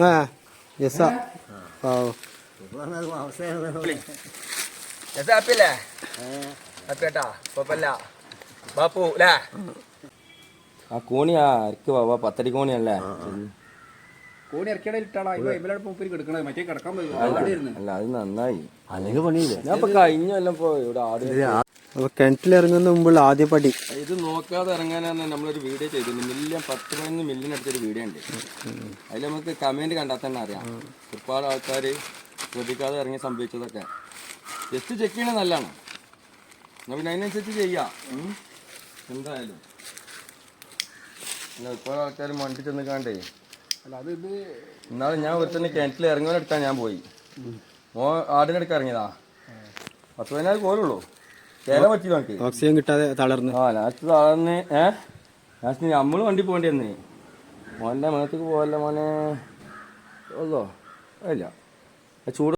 ആ യെസ്സാ. പാവം. ഹാപ്പിയല്ലേ? ഹാപ്പിയാട്ടാ. കുഴപ്പമില്ല. ബാപ്പു അല്ലേ ആ കോണിയാ അരക്ക് ബാബാ പത്തടി കോണിയല്ലേ കോണി ഇറക്കിയുടെ ഇട്ടാളാ മൂപ്പര് കിടക്കണത്. മറ്റേ കിടക്കാൻ പോയി. ആടിയിരുന്നു അല്ല അത് നന്നായി. അല്ലെങ്കിൽ പണിയില്ല? ഞാൻ ഇപ്പൊ കഴിഞ്ഞ എല്ലാം ഇപ്പൊ ഇവിടെ ആട് അപ്പൊ കിണറ്റിലിറങ്ങുന്ന മുമ്പുള്ള ആദ്യ പടി. ഇത് നോക്കാതെ ഇറങ്ങാനാണ് നമ്മളൊരു വീഡിയോ ചെയ്തത് മില്യൺ പത്ത് പതിനൊന്ന് മില്യൺ അടുത്തൊരു വീഡിയോ ഉണ്ട്. അതിൽ നമുക്ക് കമന്റ് കണ്ടാൽ തന്നെ അറിയാം. ഒരുപാട് ആൾക്കാർ ശ്രദ്ധിക്കാതെ ഇറങ്ങി സംഭവിച്ചതൊക്കെ. ജസ്റ്റ് ചെക്ക് ചെയ്യണത് നല്ലതാണ്. എന്നാ പിന്നെ അതിനനുസരിച്ച് ചെയ്യാം. എന്തായാലും. അല്ല ഒരുപാട് ആൾക്കാർ മണ്ടി ചെന്ന് കാണ്ടേ. എന്നാലും ഞാൻ ഒരുത്തന്നെ കിണറ്റിൽ ഇറങ്ങുവാനെടുത്താൽ ഞാൻ പോയി. മോ ആടിനെടുക്കാൻ ഇറങ്ങിയതാ. പത്ത് പതിനായിരം കോലുള്ളൂ. കേരള പറ്റി നോക്കി ഓക്സിജൻ കിട്ടാതെ തളർന്ന്. ആ ലാസ്റ്റ് തളർന്ന് ഏ? ലാസ്റ്റ് നമ്മൾ വണ്ടി പോകേണ്ടി വന്നേ മോന്റെ മുഖത്തേക്ക് പോകല്ല മോനെ. ഉള്ളോ? ഇല്ല. ചൂട്. ചൂട്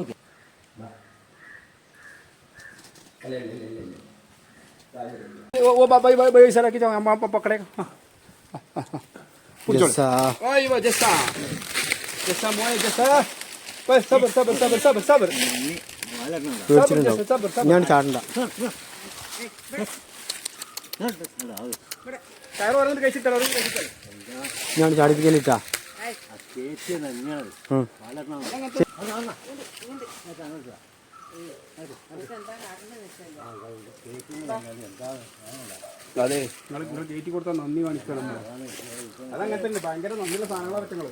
ओ ओ बाबा बाबा बाबा सर की जाओ हम आप पकड़े യെസ്സാ ओए वो जैसा जैसा मोए जैसा बस सबर सबर सबर सबर सबर പേടിച്ചിട്ടുണ്ടാവും सबर सबर ഞാൻ ചാടണ്ട ടയർ പറഞ്ഞിട്ട് കഴിച്ചിട്ട് ഓരോ കഴിച്ചിട്ട് ഞാൻ ചാടിപ്പിക്കലിട്ടാ ഉം. അതെ. നിങ്ങൾ നിങ്ങൾ കയറ്റി കൊടുത്താൽ നന്ദി കാണിക്കണം അതങ്ങനെ തന്നെ ഭയങ്കര. നന്ദിയുള്ള സാധനങ്ങളാണ് പറ്റുന്നത്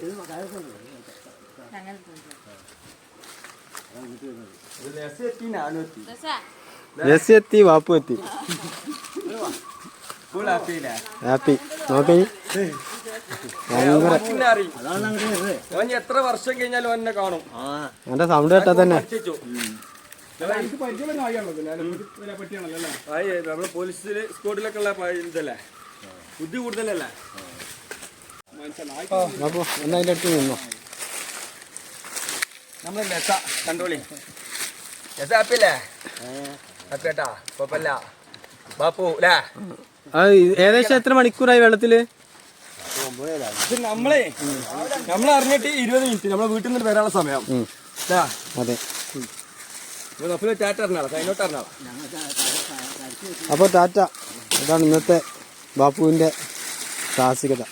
രസി എത്തി വാപ്പു എത്തി ഹാപ്പി നോക്കി ഭയങ്കര എത്ര വർഷം കഴിഞ്ഞാലും എന്നെ കാണും. എന്റെ സൗണ്ട് കേട്ടാ തന്നെ. നമ്മൾ പോലീസിൽ സ്കോഡിലൊക്കെ ഉള്ള ഇതല്ലേ? ബുദ്ധി കൂടുതലല്ലേ? എന്നാ അതിന്റെ അടുത്ത് നിന്നോ. നമ്മൾ ലെസ കണ്ടോളി. ലെസ ഹാപ്പിയല്ലേ? ഹാപ്പിയാട്ടാ കൊപ്പല്ല ബാപ്പു അല്ലേ? ഏകദേശം എത്ര മണിക്കൂറായി വെള്ളത്തിൽ? ഇത് നമ്മളെ നമ്മൾ അറിഞ്ഞിട്ട് ഇരുപത് മിനിറ്റ് നമ്മളെ വീട്ടിൽ നിന്ന് വരാനുള്ള സമയം. അതെ. അപ്പോൾ ടാറ്റ അതാണ് ഇന്നത്തെ ബാപ്പുവിന്റെ സാഹസികത.